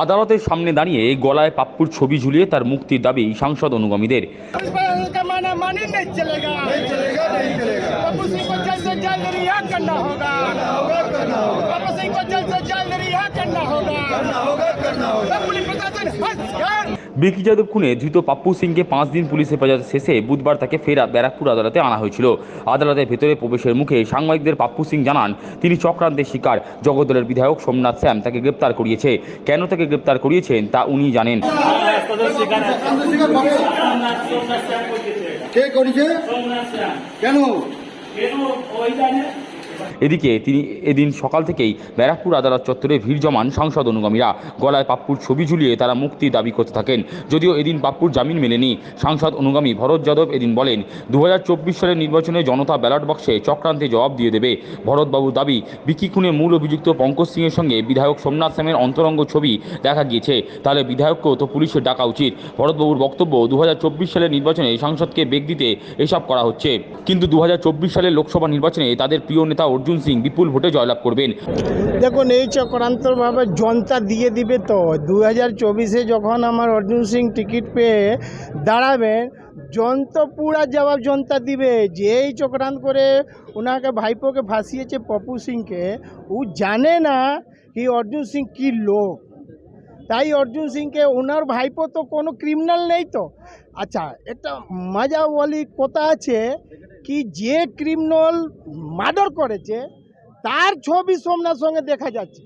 আদালতের সামনে দাঁড়িয়ে গলায় পাপ্পুর ছবি ঝুলিয়ে তার মুক্তির দাবি সাংসদ অনুগামীদের इस पर का माना मानी नहीं चलेगा नहीं चलेगा नहीं चलेगा बाबू सिंह को जल्द से जल्द रिहा करना होगा বিকি যাদব খুনে ধৃত পাপ্পু সিংকে পাঁচ দিন পুলিশ হেফাজত শেষে বুধবার তাকে ফের ব্যারাকপুর আদালতে আনা হয়েছিল। আদালতের ভেতরে প্রবেশের মুখে সাংবাদিকদের পাপ্পু সিং জানান তিনি চক্রান্তের শিকার। জগদলের বিধায়ক সোমনাথ স্যাম তাকে গ্রেপ্তার করিয়েছে। কেন তাকে গ্রেপ্তার করিয়েছেন তা উনি জানেন। কে করেছে? কেন? কেন? ওই জানে? এদিকে তিনি এদিন সকাল থেকেই ব্যারাকপুর আদালত চত্বরে ভিড় জমান সাংসদ অনুগামীরা। গলায় পাপ্পুর ছবি ঝুলিয়ে তারা মুক্তি দাবি করতে থাকেন। যদিও এদিন পাপ্পুর জামিন মেলেনি, সাংসদ অনুগামী ভরত যাদব এদিন বলেন দু হাজার চব্বিশ সালের নির্বাচনে জনতা ব্যালট বক্সে চক্রান্তে জবাব দিয়ে দেবে। ভরতবাবুর দাবি, বিকি খুনে মূল অভিযুক্ত পঙ্কজ সিংয়ের সঙ্গে বিধায়ক সোমনাথ স্যামের অন্তরঙ্গ ছবি দেখা গিয়েছে। তাহলে বিধায়ককেও তো পুলিশের ডাকা উচিত। ভরতবাবুর বক্তব্য দু হাজার চব্বিশ সালের নির্বাচনে সাংসদকে বেগ দিতে এসব করা হচ্ছে। কিন্তু দু হাজার চব্বিশ সালের লোকসভা নির্বাচনে তাদের প্রিয় নেতা অর্জুন সিং বিপুল ভোটে জয়লাভ করবেন। দেখুন, এই চক্রান্তভাবে জনতা দিয়ে দিবে তো। দু হাজার চব্বিশে যখন আমার অর্জুন সিং টিকিট পেয়ে দাঁড়াবেন জনতা পুরা জবাব জনতা দিবে যে এই চক্রান্ত করে ওনাকে ভাইপোকে ফাঁসিয়েছে পপু সিংকে। ও জানে না কি অর্জুন সিং কী লোক। তাই অর্জুন সিংকে ওনার ভাইপো তো কোনো ক্রিমিনাল নেই তো। আচ্ছা একটা মজা বলি কথা আছে কি যে ক্রিমিনাল মার্ডার করেছে, তার ছবি সোমনাথ সঙ্গে দেখা যাচ্ছে।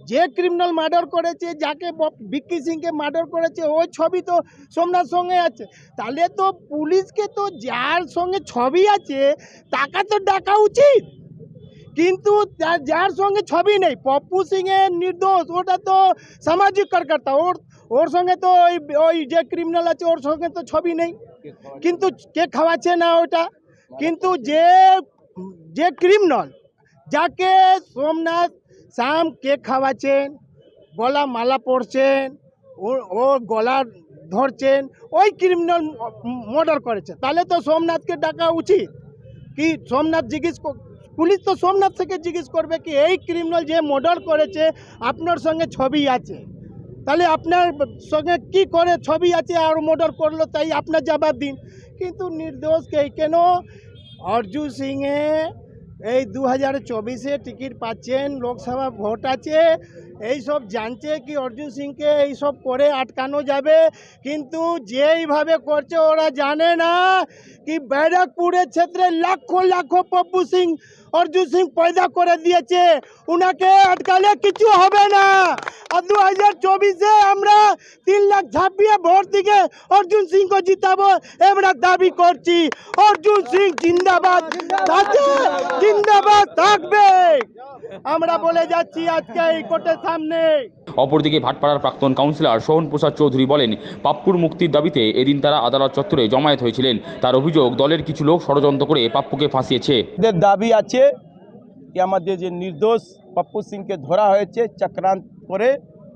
যে ক্রিমিনাল মার্ডার করেছে, যাকে বিক্কি সিংকে মার্ডার করেছে, ওই ছবি তো সোমনাথ সঙ্গে আছে। তাহলে তো পুলিশকে তো যার সঙ্গে ছবি আছে, তাকে তো ডাকা উচিত। কিন্তু যার সঙ্গে ছবি নেই, পপ্পু সিংয়ের নির্দোষ, ওটা তো সামাজিক কার্যকর্তা ওর ওর সঙ্গে তো ওই ওই যে ক্রিমিনাল আছে, ওর সঙ্গে তো ছবি নেই। কিন্তু কে খাওয়াচ্ছে না ওটা? কিন্তু যে যে ক্রিমিনাল যাকে সোমনাথ শ্যাম কেক খাওয়াচ্ছেন, গলা মালা পরছেন, ও ওর গলা ধরছেন, ওই ক্রিমিনাল মর্ডার করেছে। তাহলে তো সোমনাথকে ডাকা উচিত। কি সোমনাথ জিজ্ঞেস পুলিশ তো সোমনাথ থেকে জিজ্ঞেস করবে কি এই ক্রিমিনাল যে মর্ডার করেছে, আপনার সঙ্গে ছবি আছে। তাহলে আপনার সঙ্গে কি করে ছবি আছে আর মর্ডার করল, তাই আপনার যাবার দিন। কিন্তু নির্দোষ কে কেন? অর্জু সিংয়ে এই দু হাজার চব্বিশে টিকিট পাচ্ছেন লোকসভা ভোট আছে। এই সব জানছে কি অর্জুন সিংকে এই সব করে আটকানো যাবে। কিন্তু যেইভাবে করছে ওরা জানে না কি ব্যারাকপুরের ক্ষেত্রে লাখো লাখো পপ্পু সিং অর্জুন সিং পয়দা করে দিয়েছে। উনাকে আটকালে কিছু হবে না। আর দু হাজার চব্বিশে আমরা তিন লাখ ছাপিয়ে ভোট দিকে অর্জুন সিংকে জিতাবো আমরা দাবি করছি। অর্জুন সিং জিন্দাবাদ। থাকবে। আমরা বলে যাচ্ছি আজকে এই কোর্টের সামনে। অপরদিকে ভাটপাড়ার প্রাক্তন কাউন্সিলর সোহন প্রসাদ চৌধুরী বলেন পাপ্পুর মুক্তির দাবিতে এদিন তারা আদালত চত্বরে জমায়েত হয়েছিলেন। তার অভিযোগ দলের কিছু লোক ষড়যন্ত্র করে পাপ্পুকে ফাঁসিয়েছে। আমাদের দাবি আছে কি আমাদের যে নির্দোষ পপ্পু সিংকে ধরা হয়েছে চক্রান্ত করে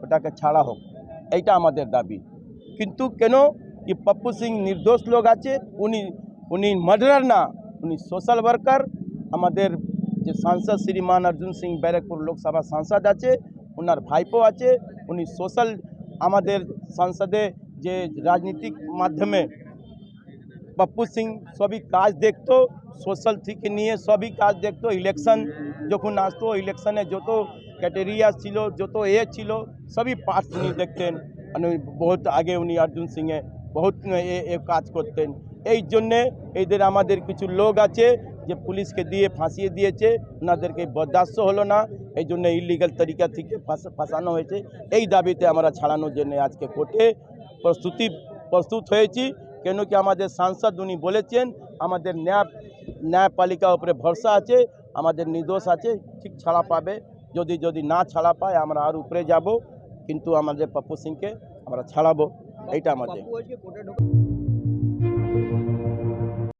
ওটাকে ছাড়া হোক। এইটা আমাদের দাবি। কিন্তু কেন কি পপ্পু সিং নির্দোষ লোক আছে? উনি উনি মার্ডার না উনি সোশ্যাল ওয়ার্কার আমাদের যে সাংসদ শ্রীমান অর্জুন সিং ব্যারাকপুর লোকসভা সাংসদ আছে ওনার ভাইপো আছে, উনি সোশ্যাল আমাদের সংসদে যে রাজনীতিক মাধ্যমে পপ্পু সিং সবই কাজ দেখতো, সোশ্যাল থেকে নিয়ে সবই কাজ দেখতো, ইলেকশন যখন আসতো, ইলেকশনে যত ক্যাটেরিয়া ছিল, যত এ ছিল, সবই পার্ট উনি দেখতেন। মানে বহুত আগে উনি অর্জুন সিংয়ে বহুত এ কাজ করতেন। এই জন্যে এদের আমাদের কিছু লোক আছে যে পুলিশকে দিয়ে ফাঁসিয়ে দিয়েছে ওনাদেরকে বরদাস্ত হলো না। এই জন্য ইলিগাল তরিকা থেকে ফাঁসানো হয়েছে। এই দাবিতে আমরা ছাড়ানোর জন্য আজকে কোর্টে প্রস্তুতি, প্রস্তুত হয়েছি। কেন কি আমাদের সাংসদ উনি বলেছেন, আমাদের ন্যায়, ন্যায়পালিকা উপরে ভরসা আছে, আমাদের নির্দোষ আছে, ঠিক ছাড়া পাবে। যদি যদি না ছাড়া পায়, আমরা আর উপরে যাব। কিন্তু আমাদের পপ্পু সিংকে আমরা ছাড়াবো। এইটা আমাদের।